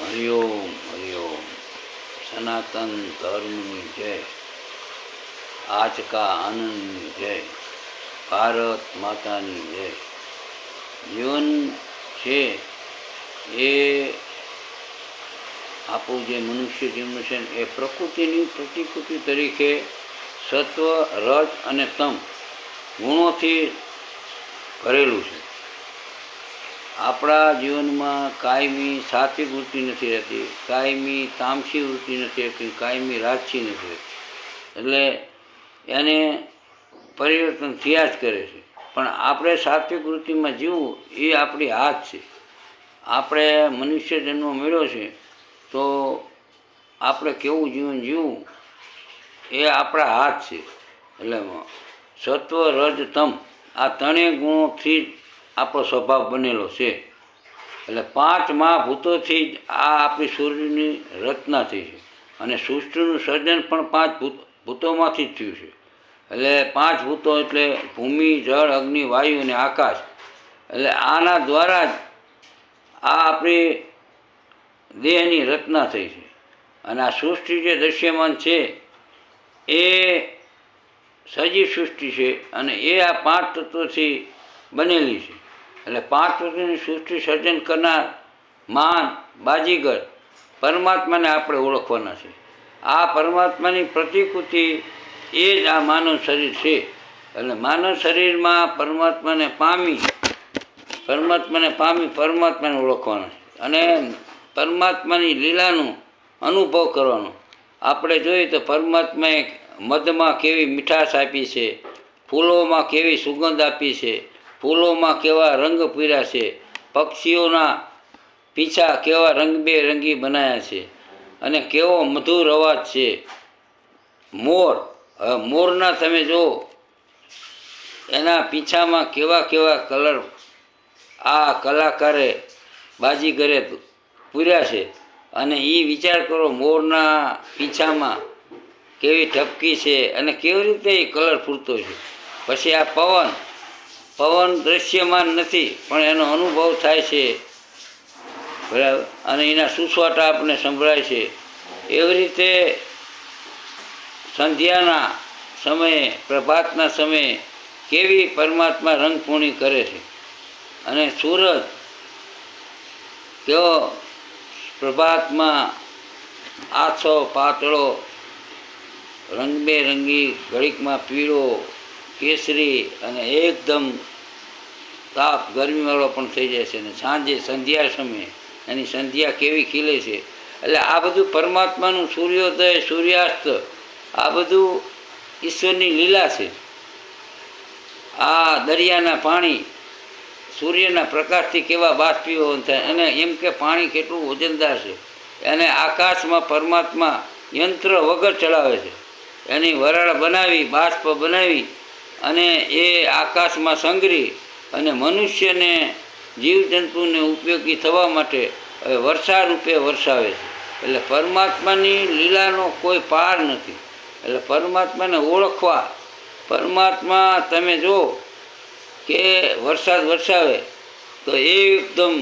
હરિઓમ હરિઓમ. સનાતન ધર્મની જય. આજ કા આનંદની જય. ભારત માતાની જય. જીવન છે એ આપણું જે મનુષ્ય જીવન છે એ પ્રકૃતિની પ્રતિકૃતિ તરીકે સત્વ, રજ અને તમ ગુણોથી ભરેલું છે. આપણા જીવનમાં કાયમી સાત્વિક વૃત્તિ નથી રહેતી, કાયમી તામસી વૃત્તિ નથી રહેતી, કાયમી રાજસી નથી રહેતી. એટલે એને પરિવર્તન થયા જ કરે છે. પણ આપણે સાત્વિક વૃત્તિમાં જીવવું એ આપણી હાથ છે. આપણે મનુષ્ય જન્મ મેળ્યો છે, તો આપણે કેવું જીવન જીવવું એ આપણા હાથ છે. એટલે સત્વ રજ તમ આ ત્રણેય ગુણોથી જ આપણો સ્વભાવ બનેલો છે. એટલે પાંચ મહાભૂતોથી જ આ આપણી સૂર્યની રચના થઈ છે. અને સૃષ્ટિનું સર્જન પણ પાંચ ભૂત, ભૂતોમાંથી જ થયું છે. એટલે પાંચ ભૂતો એટલે ભૂમિ, જળ, અગ્નિ, વાયુ અને આકાશ. એટલે આના દ્વારા જ આ આપણી દેહની રચના થઈ છે. અને આ સૃષ્ટિ જે દૃશ્યમાન છે, એ સજીવ સૃષ્ટિ છે અને એ આ પાંચ તત્વોથી બનેલી છે. એટલે પાંચ તત્વની સૃષ્ટિ સર્જન કરનાર માન બાજીગર પરમાત્માને આપણે ઓળખવાના છે. આ પરમાત્માની પ્રતિકૃતિ એ જ આ માનવ શરીર છે. એટલે માનવ શરીરમાં પરમાત્માને પામી પરમાત્માને પામી પરમાત્માને ઓળખવાના અને પરમાત્માની લીલાનું અનુભવ કરવાનો. આપણે જોઈએ તો પરમાત્માએ મધમાં કેવી મીઠાશ આપી છે, ફૂલોમાં કેવી સુગંધ આપી છે ફૂલોમાં કેવા રંગ પૂર્યા છે? પક્ષીઓના પીછા કેવા રંગબેરંગી બનાવ્યા છે? અને કેવો મધુર અવાજ છે? મોર મોરના તમે જુઓ, એના પીછામાં કેવા કેવા કલર આ કલાકારે બાજીગરે પૂર્યા છે? અને એ વિચાર કરો, મોરના પીછામાં કેવી ઠપકી છે અને કેવી રીતે એ કલર પૂરતો છે? પછી આ પવન પવન દૃશ્યમાન નથી, પણ એનો અનુભવ થાય છે. બરાબર? અને એના સુસવાટા આપણને સંભળાય છે. એવી રીતે સંધ્યાના સમયે, પ્રભાતના સમયે કેવી પરમાત્મા રંગપૂર્ણી કરે છે? અને સૂરજ કેવો પ્રભાતમાં આછો, પાતળો, રંગબેરંગી, ઘડીકમાં પીળો કેસરી અને એકદમ તાપ, ગરમીવાળો પણ થઈ જાય છે. અને સાંજે સંધ્યા સમયે એની સંધ્યા કેવી ખીલે છે? એટલે આ બધું પરમાત્માનું સૂર્યોદય, સૂર્યાસ્ત, આ બધું ઈશ્વરની લીલા છે. આ દરિયાના પાણી, સૂર્યના પ્રકાશથી કેવા બાષ્પીભવન થાય, અને એમ કે પાણી કેટલું વજનદાર છે. એને આકાશમાં પરમાત્મા યંત્ર વગર ચલાવે છે. એની વરાળ બનાવી, બાષ્પ બનાવી અને એ આકાશમાં સંગ્રહી અને મનુષ્યને જીવજંતુને ઉપયોગી થવા માટે વર્ષા રૂપે વરસાવે છે. એટલે પરમાત્માની લીલાનો કોઈ પાર નથી. એટલે પરમાત્માને ઓળખવા, પરમાત્મા તમે જુઓ કે વરસાદ વરસાવે, તો એ એકદમ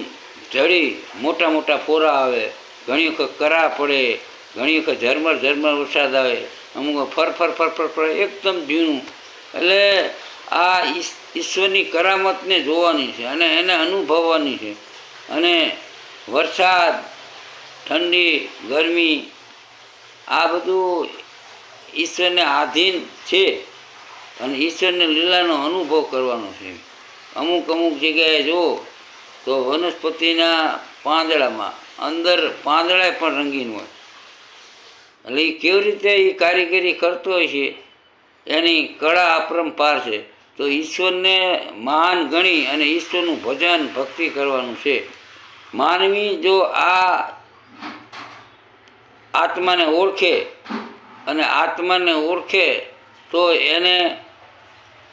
જડી મોટા મોટા ફોરા આવે, ઘણી વખત કરા પડે, ઘણી વખત ઝરમર ઝરમર વરસાદ આવે, અમુક ફર ફર ફર ફર ફર એકદમ ઝીણું એટલે આ ઈશ્વરની કરામતને જોવાની છે અને એને અનુભવવાની છે. અને વરસાદ, ઠંડી, ગરમી, આ બધું ઈશ્વરને આધીન છે અને ઈશ્વરને લીલાનો અનુભવ કરવાનો છે. અમુક અમુક જગ્યાએ જુઓ તો વનસ્પતિના પાંદડામાં અંદર પાંદડા પણ રંગીન હોય. એટલે એ કેવી રીતે એ કારીગરી કરતો હોય છે એની કળા અપરંપાર છે. તો ઈશ્વરને મહાન ગણી અને ઈશ્વરનું ભજન ભક્તિ કરવાનું છે. માનવી જો આ આત્માને ઓળખે અને આત્માને ઓળખે તો એને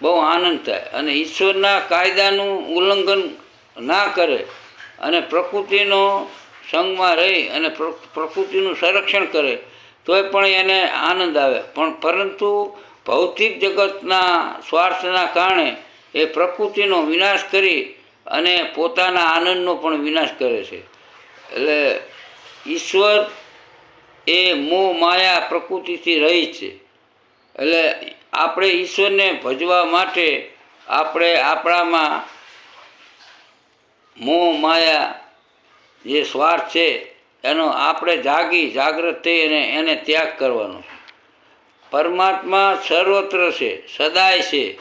બહુ આનંદ થાય અને ઈશ્વરના કાયદાનું ઉલ્લંઘન ના કરે અને પ્રકૃતિનો સંગમાં રહી અને પ્ર- પ્રકૃતિનું સંરક્ષણ કરે, તોય પણ એને આનંદ આવે. પણ પરંતુ ભૌતિક જગતના સ્વાર્થના કારણે એ પ્રકૃતિનો વિનાશ કરી અને પોતાના આનંદનો પણ વિનાશ કરે છે. એટલે ઈશ્વર એ મોહ માયા પ્રકૃતિથી રહી છે. એટલે આપણે ઈશ્વરને ભજવા માટે આપણે આપણામાં મોહ માયા જે સ્વાર્થ છે એનો આપણે જાગી જાગૃત થઈ અને એને ત્યાગ કરવાનો છે. પરમાત્મા સર્વત્ર છે, સદાય છે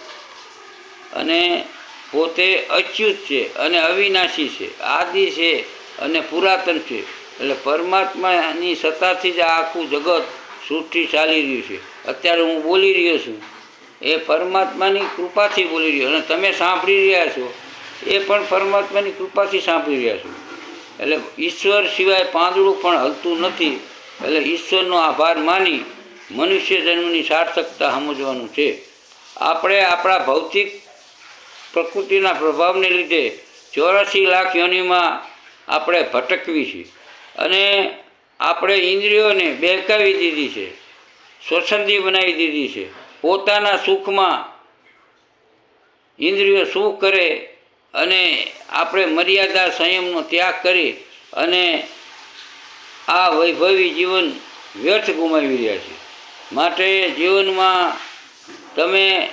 અને પોતે અચ્યુત છે અને અવિનાશી છે, આદિ છે અને પુરાતન છે. એટલે પરમાત્માની સત્તાથી જ આખું જગત સૃષ્ટિ ચાલી રહ્યું છે. અત્યારે હું બોલી રહ્યો છું. એ પરમાત્માની કૃપાથી બોલી રહ્યો અને તમે સાંભળી રહ્યા છો. એ પણ પરમાત્માની કૃપાથી સાંભળી રહ્યા છો. એટલે ઈશ્વર સિવાય પાંદડું પણ હલતું નથી. એટલે ઈશ્વરનો આભાર માની મનુષ્ય જન્મની સાર્થકતા સમજવાનું છે. આપણે આપણા ભૌતિક પ્રકૃતિના પ્રભાવને લીધે ચોરાસી લાખ યોનિમાં આપણે ભટકવી છીએ અને આપણે ઇન્દ્રિયોને બહેકાવી દીધી છે સ્વચ્છંદી બનાવી દીધી છે. પોતાના સુખમાં ઇન્દ્રિયો સુખ કરે અને આપણે મર્યાદા સંયમનો ત્યાગ કરી અને આ વૈભવી જીવન વ્યર્થ ગુમાવી રહ્યા છે માટે જીવનમાં તમે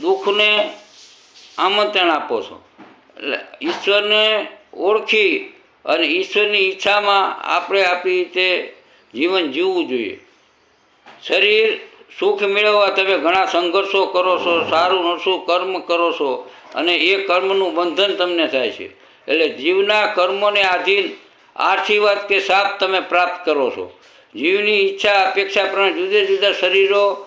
દુઃખને આમંત્રણ આપો છો. એટલે ઈશ્વરને ઓળખી અને ઈશ્વરની ઈચ્છામાં આપણે આપણી રીતે જીવન જીવવું જોઈએ. શરીર સુખ મેળવવા તમે ઘણા સંઘર્ષો કરો છો, સારું નરસું કર્મ કરો છો અને એ કર્મનું બંધન તમને થાય છે. એટલે જીવના કર્મોને આધીન આશીર્વાદ કે સાપ તમે પ્રાપ્ત કરો છો. જીવની ઈચ્છા, અપેક્ષા પ્રમાણે જુદા જુદા શરીરો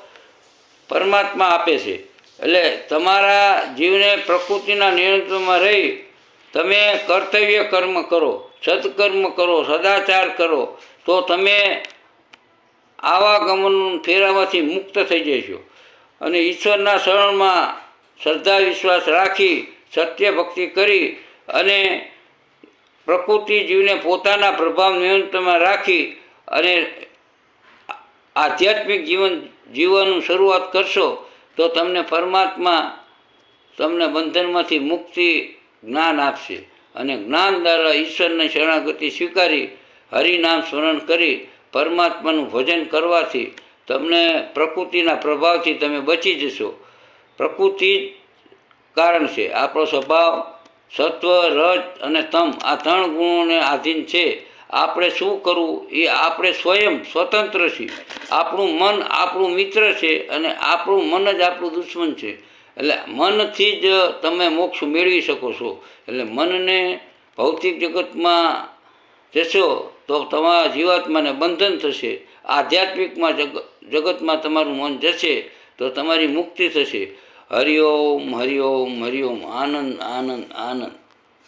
પરમાત્મા આપે છે. એટલે તમારા જીવને પ્રકૃતિના નિયંત્રણમાં રહી તમે કર્તવ્ય કર્મ કરો સત્કર્મ કરો, સદાચાર કરો, તો તમે આવાગમન ફેરામાંથી મુક્ત થઈ જશો. અને ઈશ્વરના શરણમાં શ્રદ્ધા, વિશ્વાસ રાખી, સત્ય ભક્તિ કરી અને પ્રકૃતિ જીવને પોતાના પ્રભાવ નિયંત્રણમાં રાખી અને આધ્યાત્મિક જીવન જીવવાનું શરૂઆત કરશો, તો તમને પરમાત્મા તમને બંધનમાંથી મુક્તિ, જ્ઞાન આપશે. અને જ્ઞાન દ્વારા ઈશ્વરની શરણાગતિ સ્વીકારી, હરિનામ સ્મરણ કરી, પરમાત્માનું ભજન કરવાથી તમને પ્રકૃતિના પ્રભાવથી તમે બચી જશો. પ્રકૃતિ જ કારણ છે. આપણો સ્વભાવ, સત્વ, રજ અને તમ આ ત્રણ ગુણોને આધીન છે. આપણે શું કરવું? એ આપણે સ્વયં સ્વતંત્ર છીએ. આપણું મન આપણું મિત્ર છે અને આપણું મન જ આપણું દુશ્મન છે. એટલે મનથી જ તમે મોક્ષ મેળવી શકો છો. એટલે મનને ભૌતિક જગતમાં જશો તો તમારા જીવાત્માને બંધન થશે. આધ્યાત્મિકમાં જગ, જગતમાં તમારું મન જશે તો તમારી મુક્તિ થશે. હરિઓમ હરિઓમ હરિઓમ આનંદ આનંદ આનંદ.